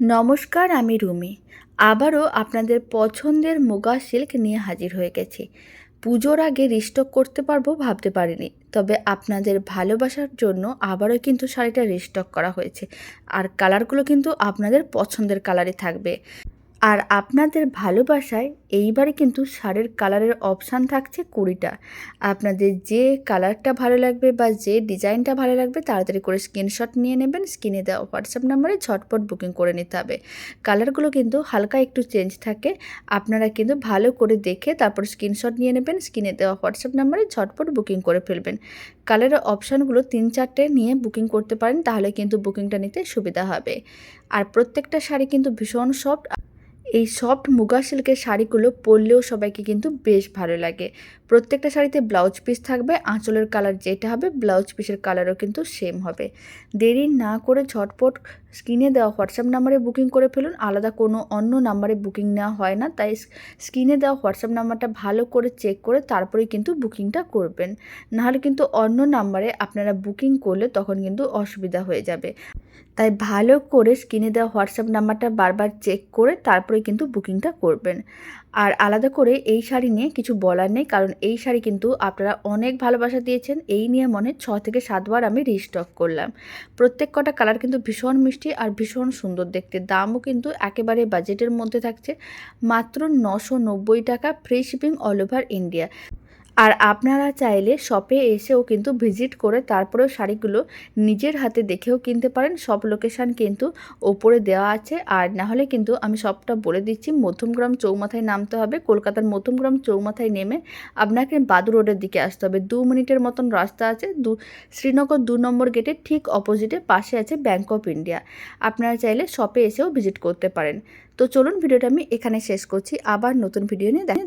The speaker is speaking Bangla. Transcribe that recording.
নমস্কার, আমি রুমি। আবারও আপনাদের পছন্দের মুগা সিল্ক নিয়ে হাজির হয়ে গেছি। পুজোর আগে রিস্টক করতে পারব ভাবতে পারিনি, তবে আপনাদের ভালোবাসার জন্য আবারও কিন্তু শাড়িটা রিস্টক করা হয়েছে। আর কালারগুলো কিন্তু আপনাদের পছন্দের কালারই থাকবে। আর আপনাদের ভালোবাসায় এইবারে কিন্তু শাড়ির কালারের অপশান থাকছে কুড়িটা। আপনাদের যে কালারটা ভালো লাগবে বা যে ডিজাইনটা ভালো লাগবে তাড়াতাড়ি করে স্ক্রিনশট নিয়ে নেবেন, স্ক্রিনে দেওয়া হোয়াটসঅ্যাপ নাম্বারে ঝটপট বুকিং করে নিতে হবে। কালারগুলো কিন্তু হালকা একটু চেঞ্জ থাকে, আপনারা কিন্তু ভালো করে দেখে তারপর স্ক্রিনশট নিয়ে নেবেন, স্ক্রিনে দেওয়া হোয়াটসঅ্যাপ নাম্বারে ঝটপট বুকিং করে ফেলবেন। কালারের অপশানগুলো তিন চারটে নিয়ে বুকিং করতে পারেন, তাহলে কিন্তু বুকিংটা নিতে সুবিধা হবে। আর প্রত্যেকটা শাড়ি কিন্তু ভীষণ সফট এই সফট মুগা সিল্কের শাড়িগুলো পরলেও সবাইকে কিন্তু বেশ ভালো লাগে। প্রত্যেকটা শাড়িতে ব্লাউজ পিস থাকবে, আঁচলের কালার যেটা হবে ব্লাউজ পিসের কালারও কিন্তু সেম হবে। দেরি না করে ঝটপট স্ক্রিনে দেওয়া হোয়াটসঅ্যাপ নাম্বারে বুকিং করে ফেলুন। আলাদা কোনো অন্য নাম্বারে বুকিং নেওয়া হয় না, তাই স্ক্রিনে দেওয়া হোয়াটসঅ্যাপ নাম্বারটা ভালো করে চেক করে তারপরেই কিন্তু বুকিংটা করবেন। নাহলে কিন্তু অন্য নাম্বারে আপনারা বুকিং করলে তখন কিন্তু অসুবিধা হয়ে যাবে। তাই ভালো করে স্ক্রিনে দেওয়া হোয়াটসঅ্যাপ নাম্বারটা বারবার চেক করে তারপরে কিন্তু বুকিংটা করবেন। আর আলাদা করে এই শাড়ি নিয়ে কিছু বলার নেই, কারণ এই শাড়ি কিন্তু আপনারা অনেক ভালোবাসা দিয়েছেন, এই নিয়ে মনে ছ থেকে সাতবার আমি রিস্টক করলাম। প্রত্যেক কটা কালার কিন্তু ভীষণ মিষ্টি আর ভীষণ সুন্দর দেখতে। দামও কিন্তু একেবারে বাজেটের মধ্যে থাকছে। মাত্র নশো টাকা free shipping all over India আর আপনারা চাইলে শপে এসেও কিন্তু ভিজিট করে তারপরেও শাড়িগুলো নিজের হাতে দেখেও কিনতে পারেন। সব লোকেশান কিন্তু ওপরে দেওয়া আছে। আর না হলে কিন্তু আমি সবটা বলে দিচ্ছি, মধ্যমগ্রাম চৌমাথায় নামতে হবে। কলকাতার মধ্যমগ্রাম চৌমাথায় নেমে আপনাকে বাদু রোডের দিকে আসতে হবে। দু মিনিটের মতন রাস্তা আছে। দু, শ্রীনগর দু নম্বর গেটের ঠিক অপোজিটে পাশে আছে ব্যাঙ্ক অফ ইন্ডিয়া আপনারা চাইলে শপে এসেও ভিজিট করতে পারেন। তো চলুন ভিডিওটা আমি এখানে শেষ করছি। আবার নতুন ভিডিও নিয়ে দেখ